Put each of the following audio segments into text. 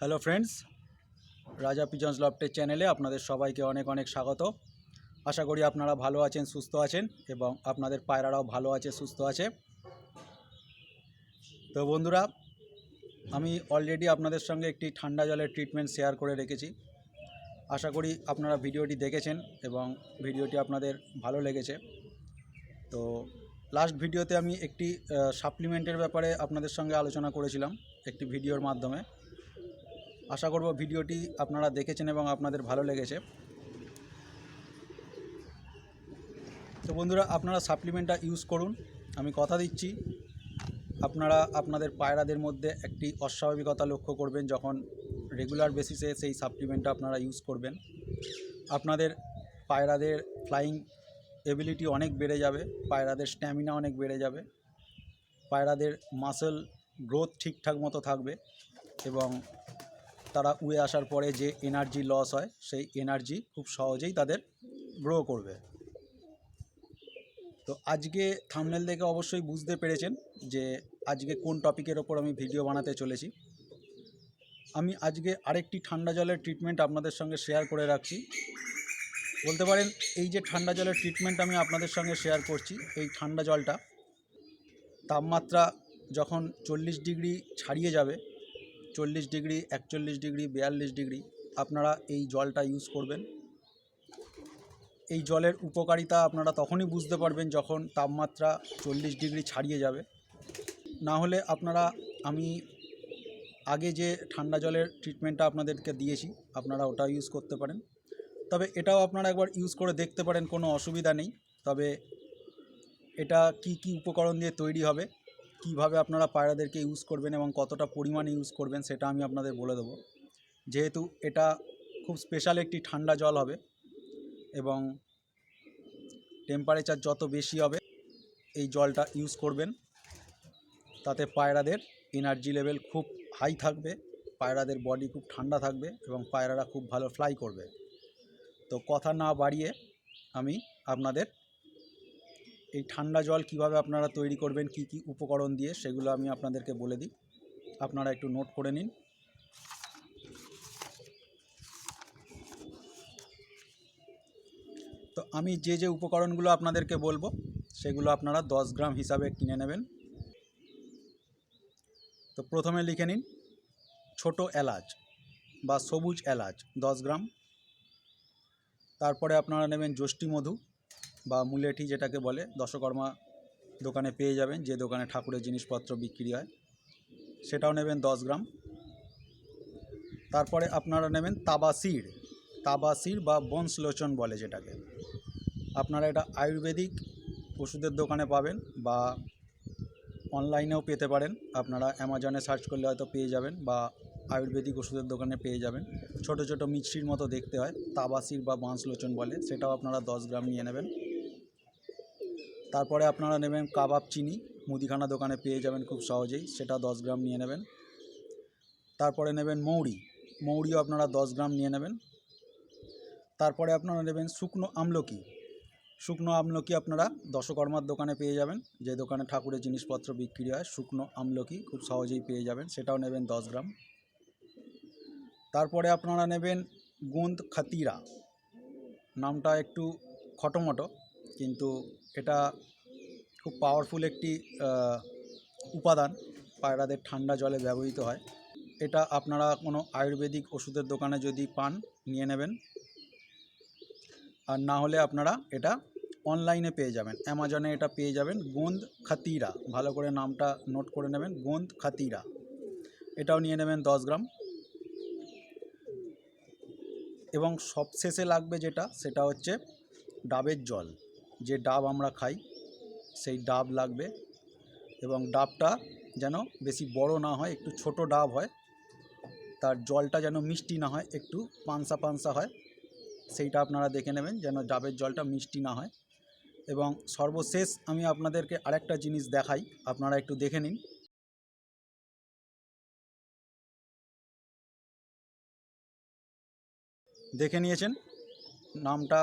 Hello friends, Raja pigeons লফটের চ্যানেলে আপনাদের সবাইকে অনেক অনেক স্বাগত। আশা করি আপনারা ভালো আছেন, সুস্থ আছেন এবং আপনাদের পায়রারাও ভালো আছে, সুস্থ আছে। তো বন্ধুরা, আমি অলরেডি আপনাদের সঙ্গে একটি ঠান্ডা জলের ট্রিটমেন্ট শেয়ার করে রেখেছি। আশা করি আপনারা ভিডিওটি দেখেছেন এবং ভিডিওটি আপনাদের ভালো লেগেছে। তো লাস্ট ভিডিওতে আমি একটি সাপ্লিমেন্টের ব্যাপারে আপনাদের সঙ্গে আলোচনা করেছিলাম, একটি ভিডিওর মাধ্যমে। আশা করব ভিডিওটি আপনারা দেখেছেন এবং আপনাদের ভালো লেগেছে। তো বন্ধুরা, আপনারা সাপ্লিমেন্টটা ইউজ করুন। আমি কথা দিচ্ছি। আপনারা আপনাদের পায়রাদের মধ্যে একটি অস্বাভাবিকতা লক্ষ্য করবেন যখন রেগুলার বেসিসে সেই সাপ্লিমেন্টটা আপনারা ইউজ করবেন। আপনাদের পায়রাদের ফ্লাইং এবিলিটি অনেক বেড়ে যাবে, পায়রাদের স্ট্যামিনা অনেক বেড়ে যাবে, পায়রাদের মাসেল গ্রোথ ঠিকঠাক মতো থাকবে এবং তারা উড়ে আসার পরে যে এনার্জি লস হয়, সেই এনার্জি খুব সহজেই তাদের গ্রো করবে। তো আজকে থামনেল দেখে অবশ্যই বুঝতে পেরেছেন যে আজকে কোন টপিকের ওপর আমি ভিডিও বানাতে চলেছি। আমি আজকে আরেকটি ঠান্ডা জলের ট্রিটমেন্ট আপনাদের সঙ্গে শেয়ার করে রাখছি। বলতে পারেন, এই যে ঠান্ডা জলের ট্রিটমেন্ট আমি আপনাদের সঙ্গে শেয়ার করছি, এই ঠান্ডা জলটা, তাপমাত্রা যখন চল্লিশ ডিগ্রি ছাড়িয়ে যাবে চল্লিশ ডিগ্রি, একচল্লিশ ডিগ্রি, বিয়াল্লিশ ডিগ্রি, আপনারা এই জলটা ইউজ করবেন। এই জলের উপকারিতা আপনারা তখনই বুঝতে পারবেন যখন তাপমাত্রা চল্লিশ ডিগ্রি ছাড়িয়ে যাবে। না হলে আপনারা, আমি আগে যে ঠান্ডা জলের ট্রিটমেন্টটা আপনাদেরকে দিয়েছি, আপনারা ওটা ইউজ করতে পারেন। তবে এটাও আপনারা একবার ইউজ করে দেখতে পারেন, কোনো অসুবিধা নেই। তবে এটা কি কি উপকরণ দিয়ে তৈরি হবে কীভাবে আপনারা পায়রাদেরকে ইউজ করবেন এবং কতটা পরিমাণে ইউজ করবেন সেটা আমি আপনাদের বলে দেবো। যেহেতু এটা খুব স্পেশাল একটি ঠান্ডা জল হবে এবং টেম্পারেচার যত বেশি হবে, এই জলটা ইউজ করবেন। তাতে পায়রাদের এনার্জি লেভেল খুব হাই থাকবে, পায়রাদের বডি খুব ঠান্ডা থাকবে এবং পায়রারা খুব ভালো ফ্লাই করবে। তো কথা না বাড়িয়ে আমি আপনাদের এই ঠান্ডা জল কীভাবে আপনারা তৈরি করবেন, কি কি উপকরণ দিয়ে, সেগুলো আমি আপনাদেরকে বলে দিই। আপনারা একটু নোট করে নিন। তো আমি যে যে উপকরণগুলো আপনাদেরকে বলব, সেগুলো আপনারা দশ গ্রাম হিসাবে কিনে নেবেন। তো প্রথমে লিখে নিন, ছোট এলাচ বা সবুজ এলাচ দশ গ্রাম। তারপরে আপনারা নেবেন যষ্টি মধু বা মুলেঠি যেটাকে বলে দশকর্মা দোকানে পেয়ে যাবেন, যে দোকানে ঠাকুরের জিনিসপত্র বিক্রি হয়। সেটাও নেবেন দশ গ্রাম। তারপরে আপনারা নেবেন তাবাসির তাবাসির বা বংশলোচন বলে যেটাকে। আপনারা এটা আয়ুর্বেদিক ওষুধের দোকানে পাবেন বা অনলাইনেও পেতে পারেন। আপনারা অ্যামাজনে সার্চ করলে হয়তো পেয়ে যাবেন বা আয়ুর্বেদিক ওষুধের দোকানে পেয়ে যাবেন। ছোট ছোট মিষ্টির মতো দেখতে হয় তাবাসির বা বাঁশলোচন বলে। সেটাও আপনারা দশ গ্রাম নিয়ে নেবেন। তারপরে আপনারা নেবেন কাবাব চিনি, মুদিখানা দোকানে পেয়ে যাবেন খুব সহজেই, সেটা দশ গ্রাম নিয়ে নেবেন। তারপরে নেবেন মৌরি, মৌরিও আপনারা দশ গ্রাম নিয়ে নেবেন। তারপরে আপনারা নেবেন শুকনো আমলকি শুকনো আমলকি আপনারা দশকর্মার দোকানে পেয়ে যাবেন, যে দোকানে ঠাকুরের জিনিসপত্র বিক্রি হয়, শুকনো আমলকি খুব সহজেই পেয়ে যাবেন, সেটাও নেবেন দশ গ্রাম। তারপরে আপনারা নেবেন গোন্দ খাতিরা, নামটা একটু খটোমটো। কিন্তু এটা খুব পাওয়ারফুল একটি উপাদান। পায়রাদের ঠান্ডা জলে ব্যবহৃত হয়। এটা আপনারা কোনো আয়ুর্বেদিক ওষুধের দোকানে যদি পান, নিয়ে নেবেন। আর না হলে আপনারা এটা অনলাইনে পেয়ে যাবেন। অ্যামাজনে এটা পেয়ে যাবেন। গোন্দ খাতিরা। ভালো করে নামটা নোট করে নেবেন। গোন্দ খাতিরা। এটাও নিয়ে নেবেন দশ গ্রাম। এবং সবশেষে লাগবে যেটা, সেটা হচ্ছে ডাবের জল। যে ডাব আমরা খাই, সেই ডাব লাগবে এবং ডাবটা যেন বেশি বড় না হয়, একটু ছোট ডাব হয়, তার জলটা যেন মিষ্টি না হয়, একটু পানসা পানসা হয়, সেইটা আপনারা দেখে নেবেন যেন ডাবের জলটা মিষ্টি না হয়। এবং সর্বশেষ আমি আপনাদেরকে আরেকটা জিনিস দেখাই, আপনারা একটু দেখে নিন। দেখে নিয়েছেন, নামটা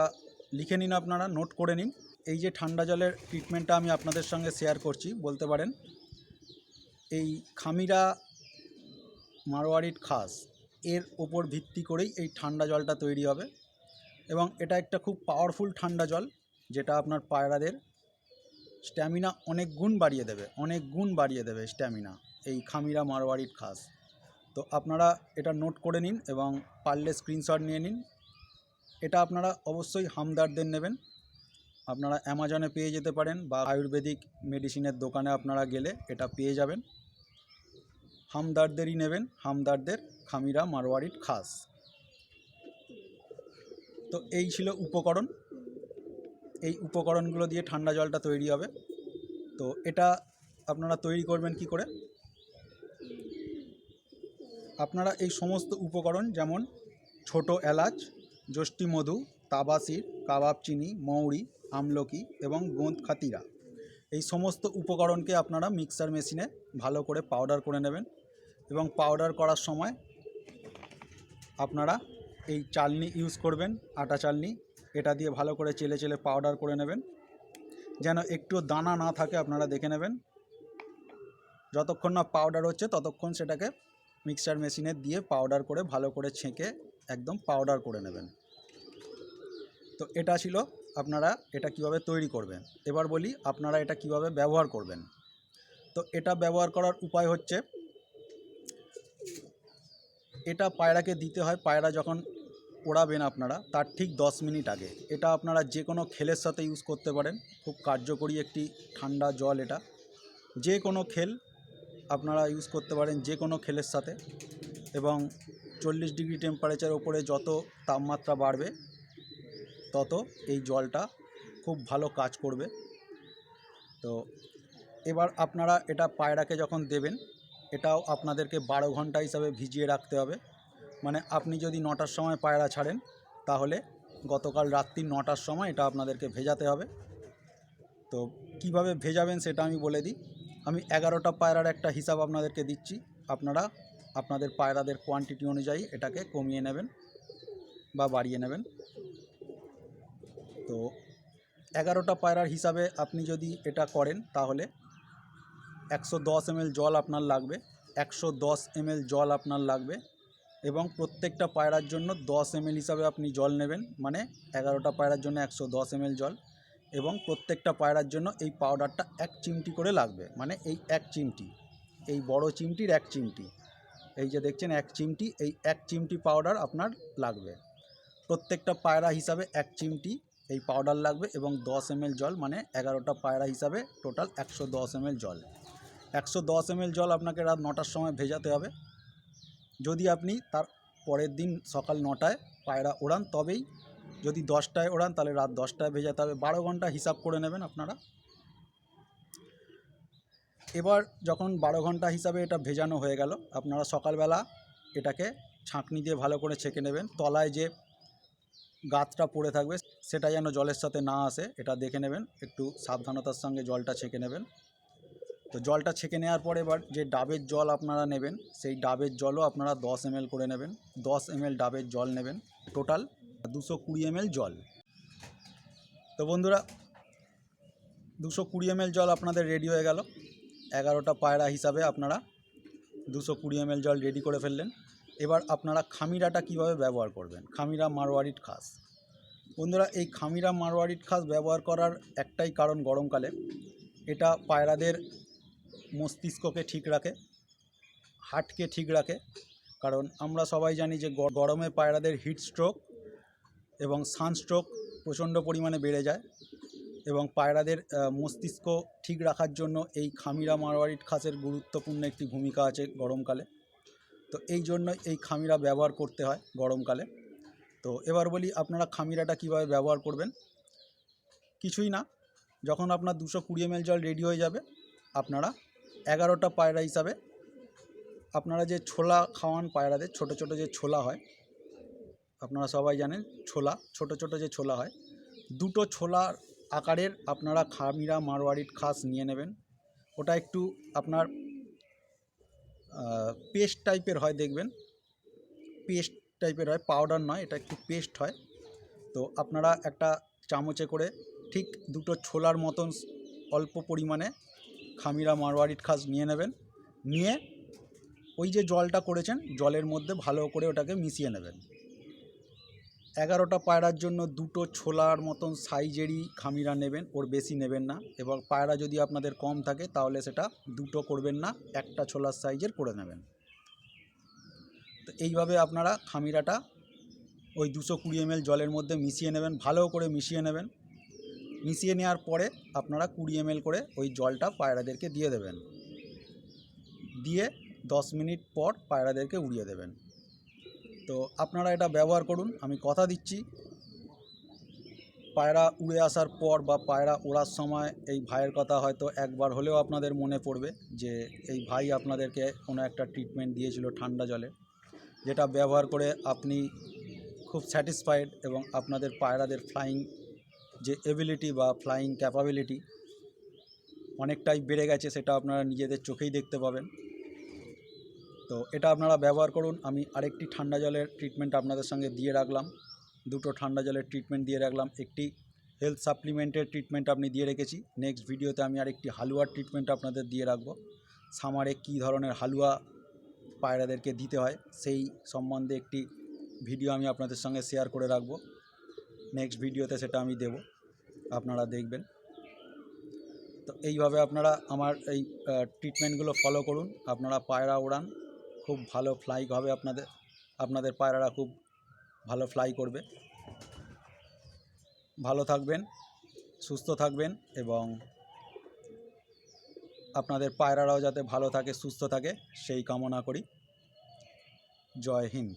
লিখে নিন আপনারা, নোট করে নিন। এই যে ঠান্ডা জলের ট্রিটমেন্টটা আমি আপনাদের সঙ্গে শেয়ার করছি, বলতে পারেন। এই খামিরা মারোয়ারির খাস, এর ওপর ভিত্তি করেই এই ঠান্ডা জলটা তৈরি হবে। এবং এটা একটা খুব পাওয়ারফুল ঠান্ডা জল, যেটা আপনার পায়রাদের স্ট্যামিনা অনেক গুণ বাড়িয়ে দেবে, অনেক গুণ বাড়িয়ে দেবে স্ট্যামিনা এই খামিরা মারওয়ারির খাস। তো আপনারা এটা নোট করে নিন এবং পারলে স্ক্রিনশট নিয়ে নিন। এটা আপনারা অবশ্যই হামদারদের নেবেন। আপনারা অ্যামাজনে পেয়ে যেতে পারেন বা আয়ুর্বেদিক মেডিসিনের দোকানে আপনারা গেলে এটা পেয়ে যাবেন। হামদারদেরই নেবেন, হামদারদের খামিরা মারওয়ারির খাস। তো এই ছিল উপকরণ। এই উপকরণগুলো দিয়ে ঠান্ডা জলটা তৈরি হবে। তো এটা আপনারা তৈরি করবেন কি করে? আপনারা এই সমস্ত উপকরণ যেমন ছোট এলাচ যষ্টি মধু তাবাসির কাবাব চিনি মৌরি, আমলকি এবং গোঁদ খাতিরা। এই সমস্ত উপকরণকে আপনারা মিক্সার মেশিনে ভালো করে পাউডার করে নেবেন এবং পাউডার করার সময় আপনারা এই চালনি ইউজ করবেন, আটা চালনি। এটা দিয়ে ভালো করে চেলে চেলে পাউডার করে নেবেন। যেন একটু দানা না থাকে আপনারা দেখে নেবেন। যতক্ষণ না পাউডার হচ্ছে ততক্ষণ সেটাকে মিক্সচার মেশিনে দিয়ে পাউডার করে ভালো করে ছেঁকে একদম পাউডার করে নেবেন। তো এটা ছিল আপনারা এটা কীভাবে তৈরি করবেন। এবার বলি আপনারা এটা কীভাবে ব্যবহার করবেন। তো এটা ব্যবহার করার উপায় হচ্ছে, এটা পায়রাকে দিতে হয়, পায়রা যখন ওড়াবেন আপনারা তার ঠিক দশ মিনিট আগে। এটা আপনারা যে কোনো খেলের সাথে ইউজ করতে পারেন, খুব কার্যকরী একটি ঠান্ডা জল এটা। যে কোনো খেল আপনারা ইউজ করতে পারেন যে কোনো খেলের সাথে এবং চল্লিশ ডিগ্রি টেম্পারেচার ওপরে যত তাপমাত্রা বাড়বে, তত এই জলটা খুব ভালো কাজ করবে। তো এবার আপনারা এটা পায়রাকে যখন দেবেন, এটাও আপনাদেরকে বারো ঘণ্টা হিসাবে ভিজিয়ে রাখতে হবে। মানে আপনি যদি নটার সময় পায়রা ছাড়েন, তাহলে গতকাল রাত্রি নটার সময় এটা আপনাদেরকে ভেজাতে হবে। তো কীভাবে ভেজাবেন সেটা আমি বলে দিই। আমি এগারোটা পায়রার একটা হিসাব আপনাদেরকে দিচ্ছি। আপনারা আপনাদের পায়রাদের কোয়ান্টিটি অনুযায়ী এটাকে কমিয়ে নেবেন বা বাড়িয়ে নেবেন। তো এগারোটা পায়রার হিসাবে আপনি যদি এটা করেন তাহলে একশো দশ এমএল জল আপনার লাগবে, একশো দশ এমএল জল আপনার লাগবে এবং প্রত্যেকটা পায়রার জন্য দশ এমএল হিসাবে আপনি জল নেবেন। মানে এগারোটা পায়রার জন্য একশো দশ এমএল জল। এবং প্রত্যেকটা পায়রার জন্য এই পাউডারটা এক চিমটি করে লাগবে। মানে এই এক চিমটি। এই বড় চিমটির এক চিমটি। এই যে দেখছেন, এক চিমটি, এই এক চিমটি পাউডার আপনার লাগবে। প্রত্যেকটা পায়রা হিসাবে এক চিমটি এই পাউডার লাগবে এবং দশ এমএল জল মানে এগারোটা পায়রা হিসাবে টোটাল একশো দশ এমএল জল। একশো দশ এমএল জল আপনাকে রাত নটার সময় ভেজাতে হবে। যদি আপনি তার পরের দিন সকাল নটায় পায়রা ওড়ান, তবেই যদি দশটায় ওড়ান, তাহলে রাত দশটায় ভেজাতে হবে বারো ঘণ্টা হিসাব করে নেবেন আপনারা। এবার যখন বারো ঘণ্টা হিসাবে এটা ভেজানো হয়ে গেল, আপনারা সকালবেলা এটাকে ছাঁকনি দিয়ে ভালো করে ছেঁকে নেবেন। তলায় যে গাতটা পড়ে থাকবে, সেটা যেন জলের সাথে না আসে, এটা দেখে নেবেন। একটু সাবধানতার সঙ্গে জলটা ছেঁকে নেবেন। তো জলটা ছেঁকে নেওয়ার পরে এবার যে ডাবের জল আপনারা নেবেন, সেই ডাবের জলও আপনারা দশ এমএল করে নেবেন। দশ এমএল ডাবের জল নেবেন টোটাল। দুশো কুড়ি এমএল জল। তো বন্ধুরা, দুশো কুড়ি এমএল জল আপনাদের রেডি হয়ে গেল। এগারোটা পায়রা হিসাবে আপনারা দুশো কুড়ি এমএল জল রেডি করে ফেললেন। এবার আপনারা খামিরাটা কীভাবে ব্যবহার করবেন? খামিরা মারোয়ারিট খাস। বন্ধুরা, এই খামিরা মারোয়ারিট খাস ব্যবহার করার একটাই কারণ গরমকালে। এটা পায়রাদের মস্তিষ্ককে ঠিক রাখে হার্টকে ঠিক রাখে। কারণ আমরা সবাই জানি যে গরমে পায়রাদের হিট স্ট্রোক এবং সানস্ট্রোক প্রচণ্ড পরিমাণে বেড়ে যায় এবং পায়রাদের মস্তিষ্ক ঠিক রাখার জন্য এই খামিরা মারোয়ারিট খাসের গুরুত্বপূর্ণ একটি ভূমিকা আছে গরমকালে। তো এই জন্য এই খামিরা ব্যবহার করতে হয় গরমকালে। তো এবার বলি আপনারা খামিরাটা কীভাবে ব্যবহার করবেন? কিছুই না। যখন আপনার দুশো কুড়ি এমএল জল রেডি হয়ে যাবে, আপনারা এগারোটা পায়রা হিসাবে আপনারা যে ছোলা খাওয়ান পায়রাদের, ছোট ছোট যে ছোলা হয় আপনারা সবাই জানেন ছোলা, ছোট ছোট যে ছোলা হয়, দুটো ছোলা আকারের আপনারা খামিরা মারোয়ারিট খাস নিয়ে নেবেন। ওটা একটু আপনার পেস্ট টাইপের হয় দেখবেন। পেস্ট টাইপের হয়, পাউডার নয়, এটা একটু পেস্ট হয়। তো আপনারা একটা চামচে করে ঠিক দুটো ছোলার মতন অল্প পরিমাণে খামিরা মারোয়ারিট খাস নিয়ে নেবেন। নিয়ে ওই যে জলটা করেছেন, জলের মধ্যে ভালো করে ওটাকে মিশিয়ে নেবেন। এগারোটা পায়রার জন্য দুটো ছোলার মতন সাইজেরই খামিরা নেবেন, ওর বেশি নেবেন না। এবং পায়রা যদি আপনাদের কম থাকে, তাহলে সেটা দুটো করবেন না, একটা ছোলার সাইজের করে নেবেন। তো এইভাবে আপনারা খামিরাটা ওই দুশো কুড়ি এমএল জলের মধ্যে মিশিয়ে নেবেন, ভালো করে মিশিয়ে নেবেন। মিশিয়ে নেওয়ার পরে আপনারা কুড়ি এমএল করে ওই জলটা পায়রাদেরকে দিয়ে দেবেন। দিয়ে দশ মিনিট পর পায়রাদেরকে উড়িয়ে দেবেন। তো আপনারা এটা ব্যবহার করুন। আমি কথা দিচ্ছি। পায়রা উড়ে আসার পর বা পায়রা ওড়ার সময় এই ভাইয়ের কথা হয়তো একবার হলেও আপনাদের মনে পড়বে যে এই ভাই আপনাদেরকে কোনো একটা ট্রিটমেন্ট দিয়েছিল ঠান্ডা জলে, যেটা ব্যবহার করে আপনি খুব স্যাটিসফাইড এবং আপনাদের পায়রাদের ফ্লাইং যে এবিলিটি বা ফ্লাইং ক্যাপাবিলিটি অনেকটাই বেড়ে গেছে, সেটা আপনারা নিজেদের চোখেই দেখতে পাবেন। তো এটা আপনারা ব্যবহার করুন। আমি আরেকটি ঠান্ডা জলের ট্রিটমেন্ট আপনাদের সঙ্গে দিয়ে রাখলাম। দুটো ঠান্ডা জলের ট্রিটমেন্ট দিয়ে রাখলাম। একটি হেলথ সাপ্লিমেন্টের ট্রিটমেন্ট আপনি দিয়ে রেখেছি। নেক্সট ভিডিওতে আমি আরেকটি হালুয়ার ট্রিটমেন্ট আপনাদের দিয়ে রাখব। সামারে কী ধরনের হালুয়া পায়রাদেরকে দিতে হয়, সেই সম্বন্ধে একটি ভিডিও আমি আপনাদের সঙ্গে শেয়ার করে রাখব। নেক্সট ভিডিওতে সেটা আমি দেব। আপনারা দেখবেন। তো এইভাবে আপনারা আমার এই ট্রিটমেন্টগুলো ফলো করুন। আপনারা পায়রা ওড়ান খুব ভালো ফ্লাই হবে আপনাদের আপনাদের পায়রারা খুব ভালো ফ্লাই করবে। ভালো থাকবেন, সুস্থ থাকবেন এবং আপনাদের পায়রারাও যাতে ভালো থাকে, সুস্থ থাকে, সেই কামনা করি। জয় হিন্দ।